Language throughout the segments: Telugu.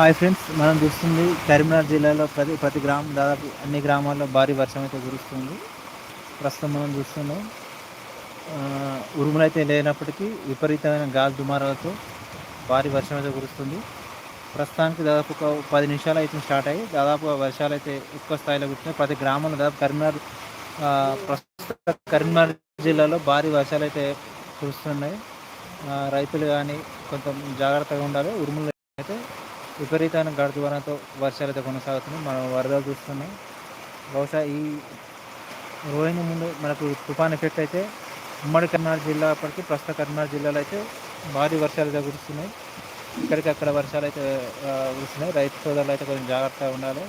హాయ్ ఫ్రెండ్స్ మనం చూస్తుంది కరీంనగర్ జిల్లాలో ప్రతి ప్రతి గ్రామం దాదాపు అన్ని గ్రామాల్లో భారీ వర్షం అయితే కురుస్తుంది. ప్రస్తుతం మనం చూస్తున్నాం. ఉరుములు అయితే లేనప్పటికీ విపరీతమైన గాలి దుమారాలతో భారీ వర్షం అయితే కురుస్తుంది. ప్రస్తుతానికి దాదాపు ఒక పది నిమిషాలు అయితే స్టార్ట్ అయ్యి దాదాపు వర్షాలు అయితే ఎక్కువ స్థాయిలో కురుస్తున్నాయి. ప్రతి గ్రామంలో దాదాపు కరీంనగర్ ప్రస్తుత కరీంనగర్ జిల్లాలో భారీ వర్షాలు అయితే కురుస్తున్నాయి. రైతులు కానీ కొంచెం జాగ్రత్తగా ఉండాలి. ఉరుములు అయితే విపరీతమైన గడద్వారంతో వర్షాలతో కొనసాగుతున్నాయి మనం వరదలు చూస్తున్నాం. బహుశా ఈ రోహిణి ముందు మనకు తుఫాన్ ఎఫెక్ట్ అయితే ఉమ్మడి కర్నాటక జిల్లా అప్పటికి ప్రస్తుత కర్నాటక జిల్లాలో అయితే భారీ వర్షాలు అయితే కురుస్తున్నాయి. ఇక్కడికక్కడ వర్షాలు అయితే కురుస్తున్నాయి. రైతు సోదరులు అయితే కొంచెం జాగ్రత్తగా ఉండాలి.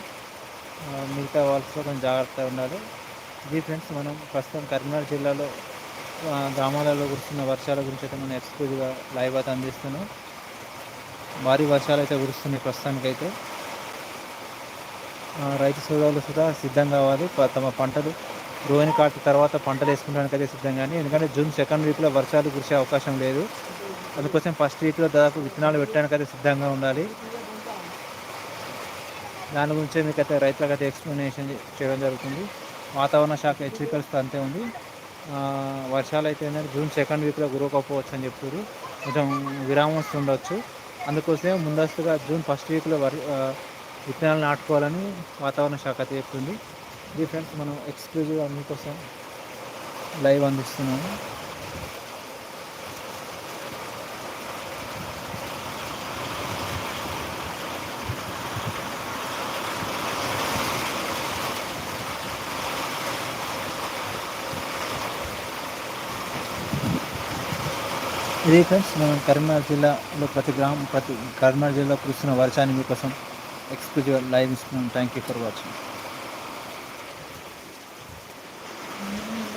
మిగతా వాళ్ళతో కొంచెం జాగ్రత్తగా ఉండాలి. ఇది ఫ్రెండ్స్ మనం ప్రస్తుతం కరీంనగర్ జిల్లాలో గ్రామాలలో కురుస్తున్న వర్షాల గురించి అయితే మనం ఎక్స్క్లూజివ్గా లైవ్ అయితే అందిస్తున్నాం. భారీ వర్షాలు అయితే కురుస్తున్నాయి ప్రస్తుతానికైతే. అయితే రైతు సోదరులు కూడా సిద్ధం కావాలి తమ పంటలు రోహిణి కార్తీ తర్వాత పంటలు వేసుకోవడానికి అయితే సిద్ధం కానీ ఎందుకంటే జూన్ సెకండ్ వీక్లో వర్షాలు కురిసే అవకాశం లేదు. అందుకోసం ఫస్ట్ వీక్లో దాదాపు విత్తనాలు పెట్టడానికి అయితే సిద్ధంగా ఉండాలి. దాని గురించే మీకు అయితే రైతులకు అయితే ఎక్స్ప్లెనేషన్ చేయడం జరుగుతుంది. వాతావరణ శాఖ హెచ్చరికలు అంతే ఉంది. వర్షాలు అయితే ఏంటంటే జూన్ సెకండ్ వీక్లో గురవకపోవచ్చు అని చెప్తారు కొంచెం విరామం వస్తూ ఉండొచ్చు. అందుకోసమే ముందస్తుగా జూన్ ఫస్ట్ వీక్లో వరి విత్తనాలు నాటుకోవాలని వాతావరణ శాఖ చెప్తుంది. ఇది ఫ్రెండ్స్ మనం ఎక్స్క్లూజివ్గా మీకోసం లైవ్ అందిస్తున్నాము. ఇది ఫ్రెండ్స్ మనం కరీంనగర్ జిల్లాలో ప్రతి గ్రామం ప్రతి కరీంనగర్ జిల్లా కురుస్తున్న వర్షాన్ని మీకోసం ఎక్స్క్లూజివ్ లైవ్ ఇస్తున్నాం. Thank you for watching